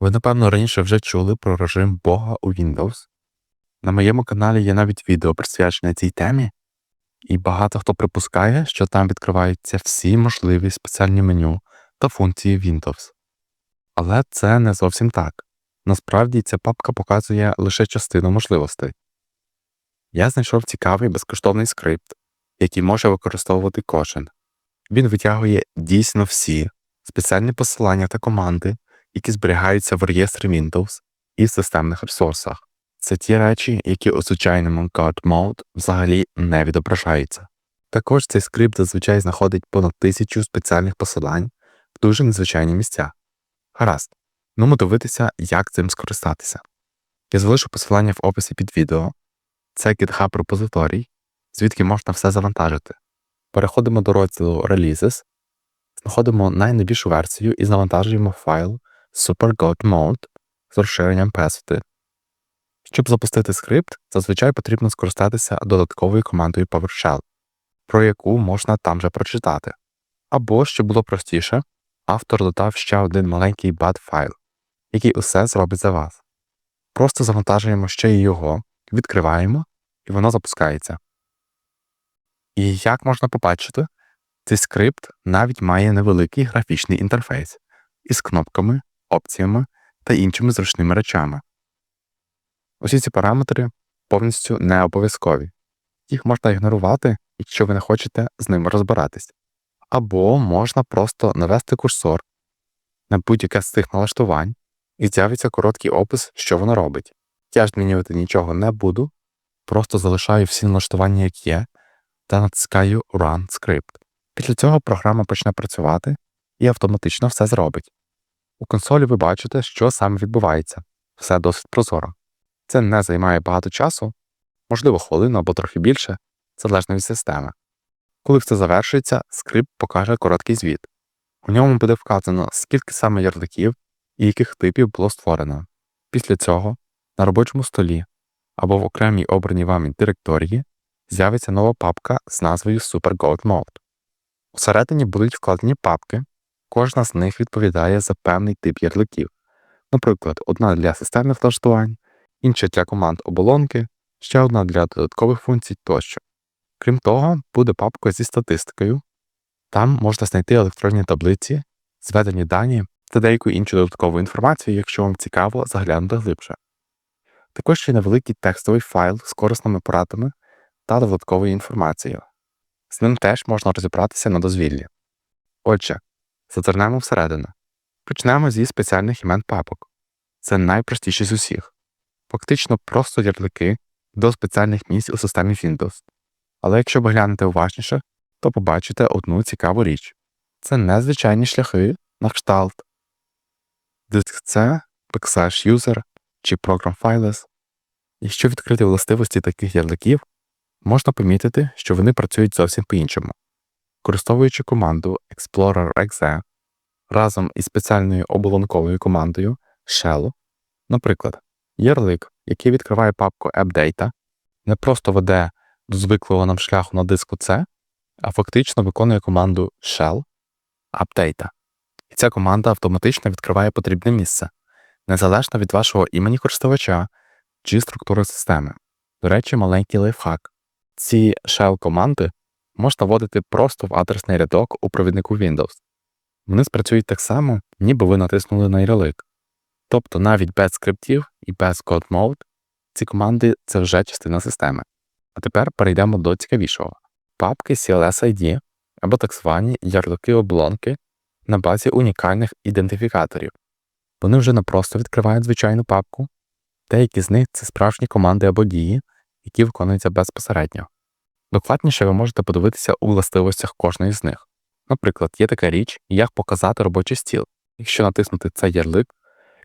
Ви, напевно, раніше вже чули про режим Бога у Windows. На моєму каналі є навіть відео присвячене цій темі, і багато хто припускає, що там відкриваються всі можливі спеціальні меню та функції Windows. Але це не зовсім так. Насправді ця папка показує лише частину можливостей. Я знайшов цікавий безкоштовний скрипт, який може використовувати кожен. Він витягує дійсно всі спеціальні посилання та команди, які зберігаються в реєстрі Windows і в системних ресурсах. Це ті речі, які у звичайному God Mode взагалі не відображаються. Також цей скрипт зазвичай знаходить понад тисячу спеціальних посилань в дуже незвичайні місця. Гаразд, ну дивитися, як цим скористатися. Я залишу посилання в описі під відео. Це GitHub репозиторій, звідки можна все завантажити. Переходимо до розділу Releases, знаходимо найновішу версію і завантажуємо файл SuperGod Mode з розширенням Pesity. Щоб запустити скрипт, зазвичай потрібно скористатися додатковою командою PowerShell, про яку можна там же прочитати. Або, щоб було простіше, автор додав ще один маленький bat файл, який усе зробить за вас. Просто завантажуємо ще й його, відкриваємо, і воно запускається. І як можна побачити, цей скрипт навіть має невеликий графічний інтерфейс із кнопками, опціями та іншими зручними речами. Усі ці параметри повністю не обов'язкові. Їх можна ігнорувати, якщо ви не хочете з ними розбиратись. Або можна просто навести курсор на будь-яке з цих налаштувань і з'явиться короткий опис, що воно робить. Я ж змінювати нічого не буду, просто залишаю всі налаштування, як є, та натискаю Run Script. Після цього програма почне працювати і автоматично все зробить. У консолі ви бачите, що саме відбувається. Все досить прозоро. Це не займає багато часу, можливо, хвилину або трохи більше, залежно від системи. Коли все завершується, скрипт покаже короткий звіт. У ньому буде вказано, скільки саме ярликів і яких типів було створено. Після цього на робочому столі або в окремій обраній вами директорії з'явиться нова папка з назвою SuperGold Mode. Усередині будуть вкладені папки, кожна з них відповідає за певний тип ярликів, наприклад, одна для системних налаштувань, інша для команд оболонки, ще одна для додаткових функцій тощо. Крім того, буде папка зі статистикою, там можна знайти електронні таблиці, зведені дані та деяку іншу додаткову інформацію, якщо вам цікаво заглянути глибше. Також є невеликий текстовий файл з корисними порадами та додатковою інформацією. З ним теж можна розібратися на дозвіллі. Отже, зазирнемо всередину. Почнемо зі спеціальних імен папок. Це найпростіші з усіх. Фактично просто ярлики до спеціальних місць у системі Windows. Але якщо ви глянете уважніше, то побачите одну цікаву річ. Це незвичайні шляхи на кшталт. Диск C, Backslash User чи Program Files. Якщо відкрити властивості таких ярликів, можна помітити, що вони працюють зовсім по-іншому. Користовуючи команду Explorer.exe разом із спеціальною оболонковою командою Shell, наприклад, ярлик, який відкриває папку AppData, не просто веде до звиклого нам шляху на диску C, а фактично виконує команду Shell Update. І ця команда автоматично відкриває потрібне місце, незалежно від вашого імені користувача чи структури системи. До речі, маленький лайфхак. Ці shell команди можна вводити просто в адресний рядок у провіднику Windows. Вони спрацюють так само, ніби ви натиснули на ярлик. Тобто навіть без скриптів і без code mode ці команди це вже частина системи. А тепер перейдемо до цікавішого. Папки CLS ID або так звані ярлики облонки на базі унікальних ідентифікаторів. Вони вже не просто відкривають звичайну папку, деякі з них це справжні команди або дії, які виконуються безпосередньо. Докладніше ви можете подивитися у властивостях кожної з них. Наприклад, є така річ, як показати робочий стіл. Якщо натиснути цей ярлик,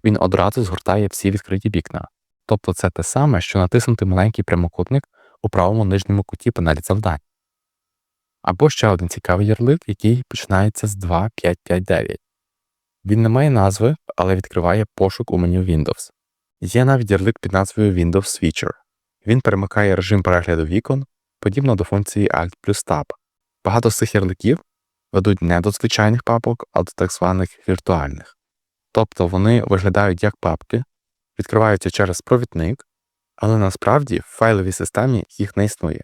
він одразу згортає всі відкриті вікна. Тобто це те саме, що натиснути маленький прямокутник у правому нижньому куті панелі завдань. Або ще один цікавий ярлик, який починається з 2559. Він не має назви, але відкриває пошук у меню Windows. Є навіть ярлик під назвою Windows Switcher. Він перемикає режим перегляду вікон, подібно до функції Alt плюс Tab. Багато з цих ярликів ведуть не до звичайних папок, а до так званих віртуальних. Тобто вони виглядають як папки, відкриваються через провідник, але насправді в файловій системі їх не існує.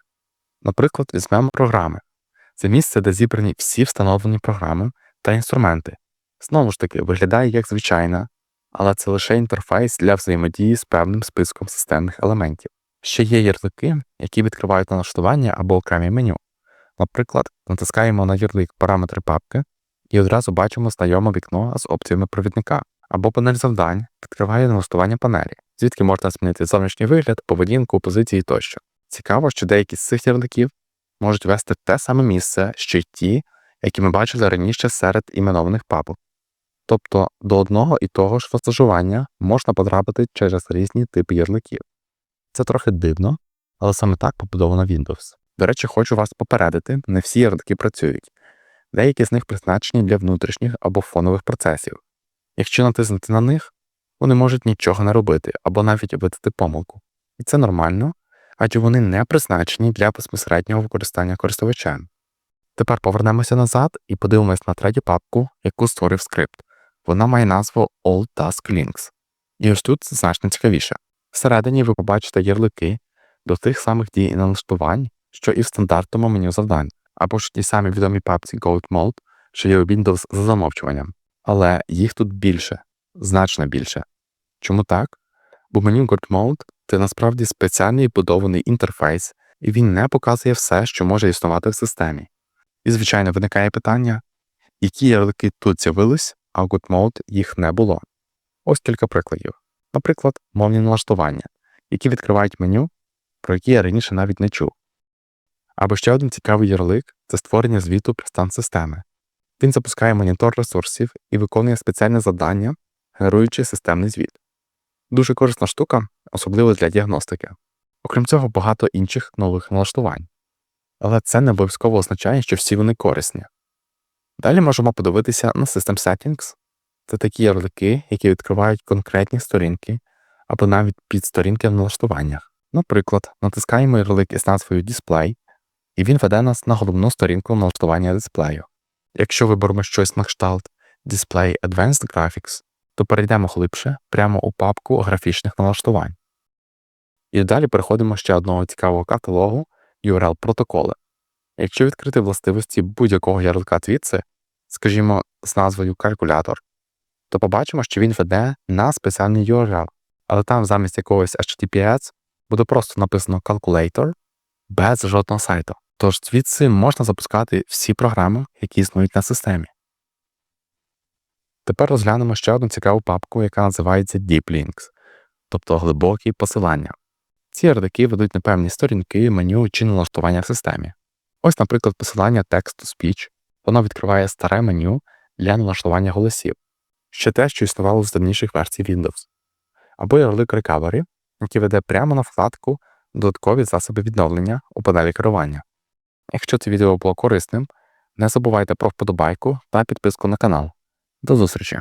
Наприклад, візьмемо програми. Це місце, де зібрані всі встановлені програми та інструменти. Знову ж таки, виглядає як звичайна, але це лише інтерфейс для взаємодії з певним списком системних елементів. Ще є ярлики, які відкривають налаштування або окремі меню. Наприклад, натискаємо на ярлик параметри папки і одразу бачимо знайоме вікно з опціями провідника, або панель завдань відкриває налаштування панелі, звідки можна змінити зовнішній вигляд, поведінку, позиції тощо. Цікаво, що деякі з цих ярликів можуть вести те саме місце, що й ті, які ми бачили раніше серед іменованих папок. Тобто до одного і того ж розташування можна потрапити через різні типи ярликів. Це трохи дивно, але саме так побудовано Windows. До речі, хочу вас попередити, не всі ярлики працюють. Деякі з них призначені для внутрішніх або фонових процесів. Якщо натиснути на них, вони можуть нічого не робити або навіть видати помилку. І це нормально, адже вони не призначені для безпосереднього використання користувачем. Тепер повернемося назад і подивимось на третю папку, яку створив скрипт. Вона має назву All Task Links. І ось тут значно цікавіше. Всередині ви побачите ярлики до тих самих дій і налаштувань, що і в стандартному меню завдань, або ж ті самі відомі папці Gold Mode, що є у Windows за замовчуванням. Але їх тут більше, значно більше. Чому так? Бо меню Gold Mode це насправді спеціальний будований інтерфейс, і він не показує все, що може існувати в системі. І, звичайно, виникає питання, які ярлики тут з'явились, а в Good Mode їх не було. Ось кілька прикладів. Наприклад, мовні налаштування, які відкривають меню, про які я раніше навіть не чув. Або ще один цікавий ярлик це створення звіту про стан системи. Він запускає монітор ресурсів і виконує спеціальне завдання, генеруючи системний звіт. Дуже корисна штука, особливо для діагностики. Окрім цього, багато інших нових налаштувань. Але це не обов'язково означає, що всі вони корисні. Далі можемо подивитися на System Settings. Це такі ярлики, які відкривають конкретні сторінки або навіть підсторінки в налаштуваннях. Наприклад, натискаємо ярлик із назвою Display, і він веде нас на головну сторінку налаштування дисплею. Якщо виберемо щось на кшталт Display Advanced Graphics, то перейдемо глибше прямо у папку графічних налаштувань. І далі переходимо ще одного цікавого каталогу URL протоколи. Якщо відкрити властивості будь-якого ярлика звідси, скажімо, з назвою калькулятор, то побачимо, що він веде на спеціальний URL, але там замість якогось HTTPS буде просто написано Calculator без жодного сайту. Тож звідси можна запускати всі програми, які існують на системі. Тепер розглянемо ще одну цікаву папку, яка називається Deep Links, тобто глибокі посилання. Ці ярлики ведуть на певні сторінки, меню чи налаштування в системі. Ось, наприклад, посилання Text-to-Speech, воно відкриває старе меню для налаштування голосів, ще те, що існувало з давніших версій Windows, або ярлик Recovery, який веде прямо на вкладку Додаткові засоби відновлення у панелі керування. Якщо це відео було корисним, не забувайте про вподобайку та підписку на канал. До зустрічі!